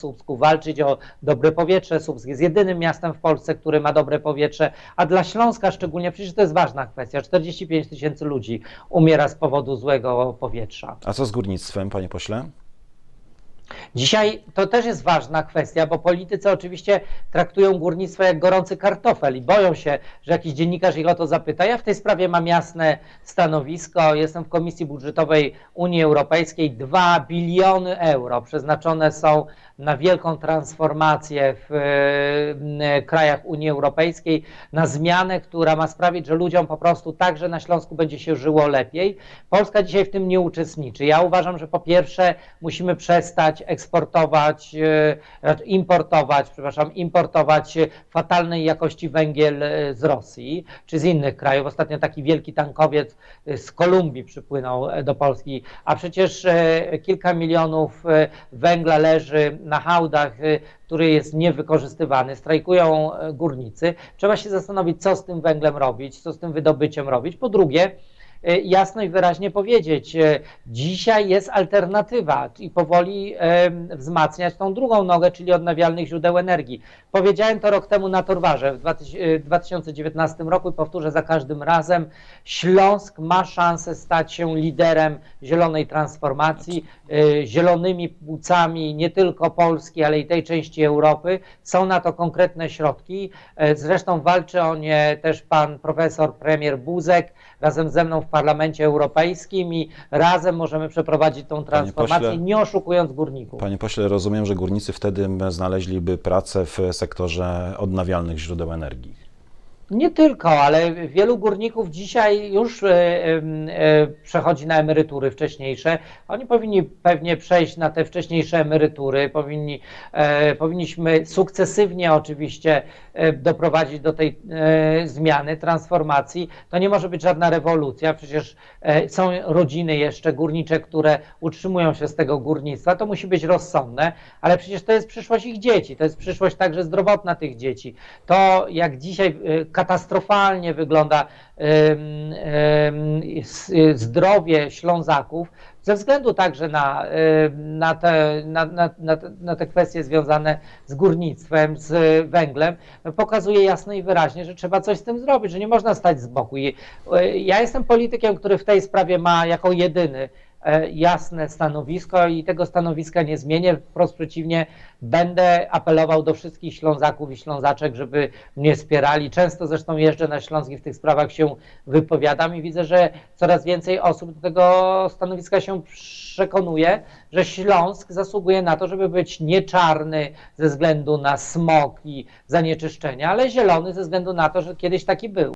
Słupsku, walczyć o dobre powietrze. Słupsk jest jedynym miastem w Polsce, który ma dobre powietrze, a dla Śląska szczególnie, przecież to jest ważna kwestia, 45 tysięcy ludzi umiera z powodu złego powietrza. A co z górnictwem, panie pośle? Dzisiaj to też jest ważna kwestia, bo politycy oczywiście traktują górnictwo jak gorący kartofel i boją się, że jakiś dziennikarz ich o to zapyta. Ja w tej sprawie mam jasne stanowisko. Jestem w Komisji Budżetowej Unii Europejskiej. 2 biliony euro przeznaczone są na wielką transformację w e, krajach Unii Europejskiej, na zmianę, która ma sprawić, że ludziom po prostu także na Śląsku będzie się żyło lepiej. Polska dzisiaj w tym nie uczestniczy. Ja uważam, że po pierwsze musimy przestać eksportować, e, importować, przepraszam, importować fatalnej jakości węgiel e, z Rosji czy z innych krajów. Ostatnio taki wielki tankowiec e, z Kolumbii przypłynął do Polski, a przecież kilka milionów węgla leży na hałdach, który jest niewykorzystywany. Strajkują górnicy. Trzeba się zastanowić, co z tym węglem robić, co z tym wydobyciem robić. Po drugie, jasno i wyraźnie powiedzieć, e, dzisiaj jest alternatywa i powoli e, wzmacniać tą drugą nogę, czyli odnawialnych źródeł energii. Powiedziałem to rok temu na Torwarze w 2000 e, 2019 roku i powtórzę za każdym razem. Śląsk ma szansę stać się liderem zielonej transformacji, e, zielonymi płucami nie tylko Polski, ale i tej części Europy. Są na to konkretne środki. E, Zresztą walczy o nie też pan profesor premier Buzek razem ze mną w Parlamencie Europejskim i razem możemy przeprowadzić tą transformację, pośle- nie oszukując górników. Panie pośle, rozumiem, że górnicy wtedy znaleźliby pracę w sektorze odnawialnych źródeł energii. Nie tylko, ale wielu górników dzisiaj już e, em, e, przechodzi na emerytury wcześniejsze. Oni powinni pewnie przejść na te wcześniejsze emerytury. Powinni, e, powinniśmy sukcesywnie oczywiście e, doprowadzić do tej e, zmiany, transformacji. To nie może być żadna rewolucja. Przecież e, są rodziny jeszcze górnicze, które utrzymują się z tego górnictwa. To musi być rozsądne, ale przecież to jest przyszłość ich dzieci. To jest przyszłość także zdrowotna tych dzieci. To jak dzisiaj e, katastrofalnie wygląda zdrowie Ślązaków, ze względu także na, na, te, na, na, na, te- kwestie związane z górnictwem, z węglem, pokazuje jasno i wyraźnie, że trzeba coś z tym zrobić, że nie można stać z boku. I e, ja jestem politykiem, który w tej sprawie ma jako jedyny jasne stanowisko i tego stanowiska nie zmienię. Wprost przeciwnie, będę apelował do wszystkich Ślązaków i Ślązaczek, żeby mnie wspierali. Często zresztą jeżdżę na Śląsk w tych sprawach się wypowiadam i widzę, że coraz więcej osób do tego stanowiska się przekonuje, że Śląsk zasługuje na to, żeby być nie czarny ze względu na smog i zanieczyszczenia, ale zielony ze względu na to, że kiedyś taki był.